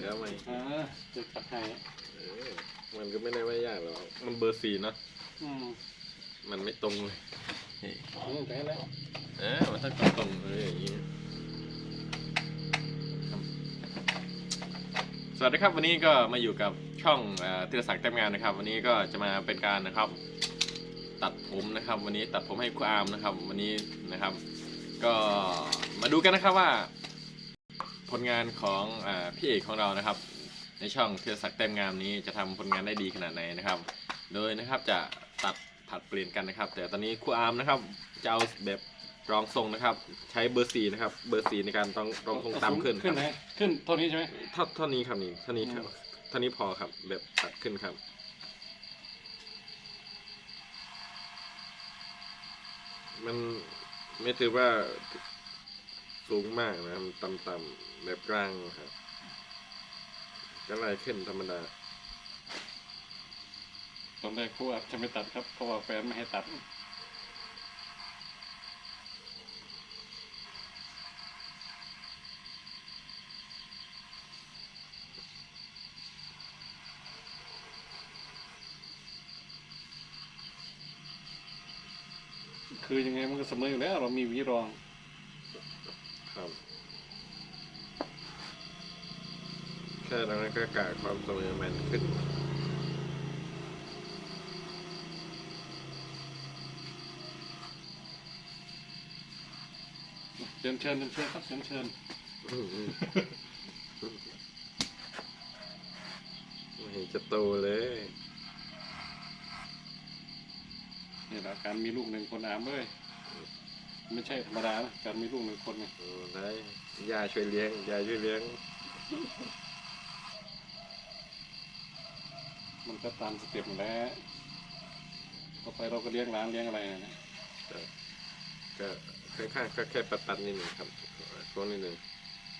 แล้วไหมอ่าจะตัดให้เออมันก็ไม่ได้ว่ายากหรอก มันเบอร์สี่เนาะอืมมันไม่ตรงเลยเฮ้ยอืมได้แล้วเออมันต้องตรงเลยอย่างนี้สวัสดีครับวันนี้ก็มาอยู่กับช่องเอ่อธีรศักดิ์เต็มงานนะครับ วันนี้ก็จะมาเป็นการนะครับ ตัดผมนะครับ วันนี้ตัดผมให้ครูอาร์มนะครับ วันนี้นะครับ ก็มาดูกันนะครับว่า ลงานของอาพี่เอกของเรานะครับ ในช่องธีรศักดิ์เต็มงามนี้จะทำผลงานได้ดีขนาดไหนนะครับ โดยนะครับจะตัดผัดเปลี่ยนกันนะครับ แต่ตอนนี้ครูอาร์มนะครับจะเอาแบบรองทรงนะครับ ใช้เบอร์สี่นะครับ เบอร์สี่ในการต้องรองทรงตามขึ้นขึ้นไหนขึ้นเท่านี้ใช่ไหมเท่าเท่านี้ครับนี่เท่านี้ครับอืมเท่านี้พอครับแบบตัดขึ้นครับมันไม่ถือว่า สูงมากนะครับต่ำๆแบบกลางครับก็ไล่ขึ้นธรรมดา ตอนแรกครูอาจจะไม่ตัดครับเพราะว่าแฟนไม่ให้ตัด คือยังไงมันก็เสมออยู่แล้ว เรามีวีรอง ครับ แค่ตรงนั้นก็กะความเสมอมันขึ้นเชิญเชิญเชิญเชิญครับเชิญเชิญอืมอืมไม่เห็นจะโตเลยนี่แหละการมีลูกหนึ่งคนอามเอ้ยไม่ใช่ธรรมดานะการมีลูกหนึ่งคนเนี่ยโอ้ได้ยาช่วยเลี้ยงยาช่วยเลี้ยง มันก็ตามสเต็ปนั่นแหล้วต่อไปเราก็เลี้ยงร้านเลี้ยงอะไรนะก็ข้างๆก็แค่ปัดปัดๆนิดหนึ่งครับช่วงนิดหนึ่ง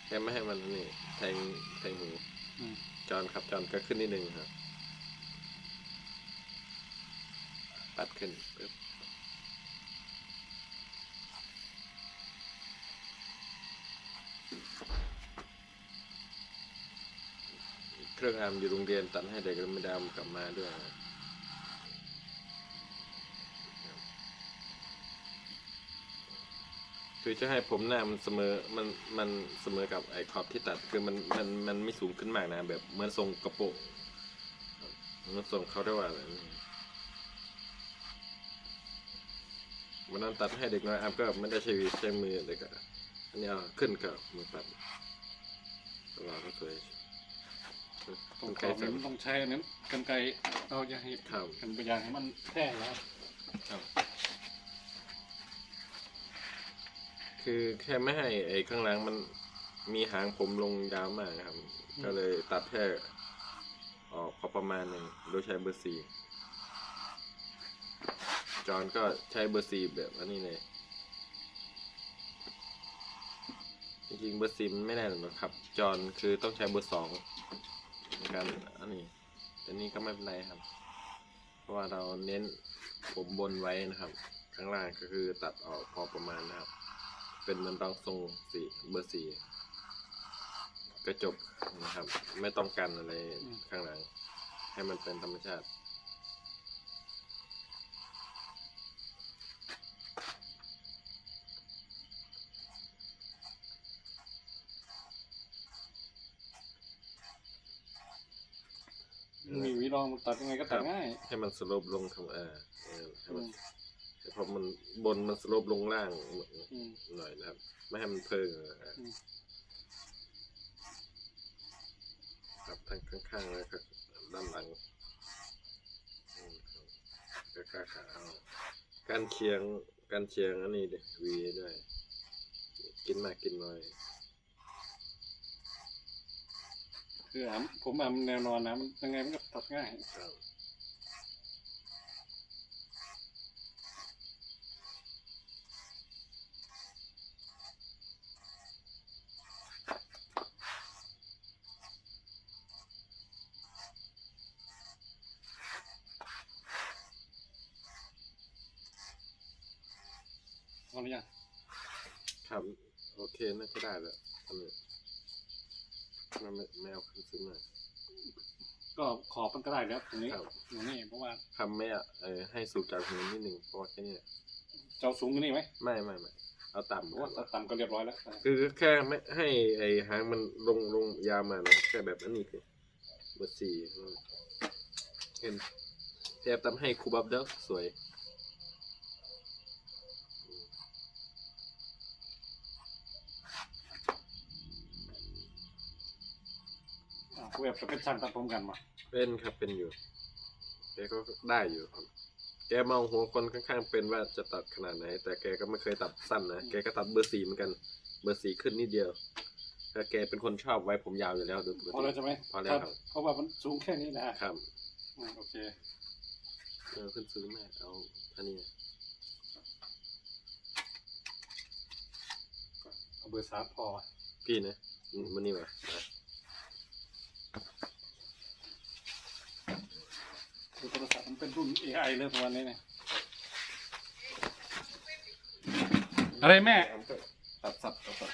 แค่ไม่ให้มันนี่แทงแทงหูอืมจอนครับจอนก็ขึ้นนิดหนึ่งครับ ปัดขึ้นปึ๊บ เครื่องอามอยู่โรงเรียนตัดให้เด็กไม่ได้เอากลับมาด้วยคือจะให้ผมหน้ามันเสมอ มันมันเสมอกับไอ้ขอบที่ตัดคือมันมันมันไม่สูงขึ้นมากนะแบบเหมือนทรงกระโปงเหมันทรงเขาเรียกว่าอะไรวันนั้นตัดให้เด็กน้อยอัพก็ไม่ได้ใช้ใช้มือเลยก็อันนี้เอาขึ้นกับมือตัดตลอดก็สวย ตรงมันกไกรลอบสันี้มันต้องใช้อันนั้นกันไกเราอย่าให้ครับกันไปอย่างให้มันแท่แล้วครับ คือแค่ไม่ให้ไอ้ข้างหลังมันมีหางผมลงยาวมากครับก็เลยตัดแค่ออกพอประมาณหนึ่งโดยใช้เบอร์สี่จอนก็ใช้เบอร์สี่แบบอันนี้เลยจริงๆเบอร์สี่มันไม่แน่หรอกครับ จอนคือต้องใช้เบอร์สอง ในการอันนี้แต่นี่ก็ไม่เป็นไรครับ เพราะว่าเราเน้นผมบนไว้นะครับ ข้างล่างก็คือตัดออกพอประมาณนะครับ เป็นเหมือนรองทรงสีเบอร์สี่กระจกนะครับ ไม่ต้องกันอะไรข้างหลัง ให้มันเป็นธรรมชาติ มีหวีรองมันตัดยังไงก็ตัดง่าย ให้มันสโลปลงทางเออเออให้มันเพราะมันบนมันสโลปลงล่างอืม หน่อยนะครับ ไม่ให้มันเพิ่งนะครับอืม ครับทั้งข้างๆแล้วก็ด้านหลังอืมครับก็กล้าขาเอาการเคียงการเคียงอันนี้ดิวีด้วยกินมากกินน้อย คืออะผมอะมันแนวนอนนะมันยังไงมันก็ตัดง่ายครับพอหรือยังครับ โอเคน่าจะได้แล้วอันนี้ไม่ไม่ไม่เอาขึ้นสูงหน่อย ก็ขอบมันก็ได้แล้วตรงนี้ครับ ตรงนี้เพราะว่าทำไม่อะเออให้สูงจากพื้นนิดนึงเพราะว่าแค่นี้เจ้าสูงกว่านี้ไหมไม่ไม่ไม่เอาต่ำเพราะว่าต่ำก็เรียบร้อยแล้วคือแค่ไม่ให้ไอ้หางมันลงลงยาวมานะแค่แบบอันนี้คือเบอร์สี่อืมเห็นแต่ทำให้คูบับเด้อสวย เว็บเป็นช่างตัดผมกันมาเป็นครับเป็นอยู่แกก็ได้อยู่ครับแกมองหัวคนข้างๆเป็นว่าจะตัดขนาดไหน แต่แกก็ไม่เคยตัดสั้นนะแกก็ตัดเบอร์สี่เหมือนกัน เบอร์สี่ขึ้นนิดเดียวแต่แกเป็นคนชอบไว้ผมยาวอยู่แล้วโดยปกพอแล้วใช่ไหมพอแล้วครับเพราะว่ามันสูงแค่นี้นะครับอืมโอเคเออขึ้นซื้อแม่เอาท่านี้เอาเบอร์สามพอพี่นะมมันนี่มาอะ คือโทรศัพท์มันเป็นรุ่น AI เลยประมาณนี้เนี่ยอะไรแม่ ตัดสับตัดสับ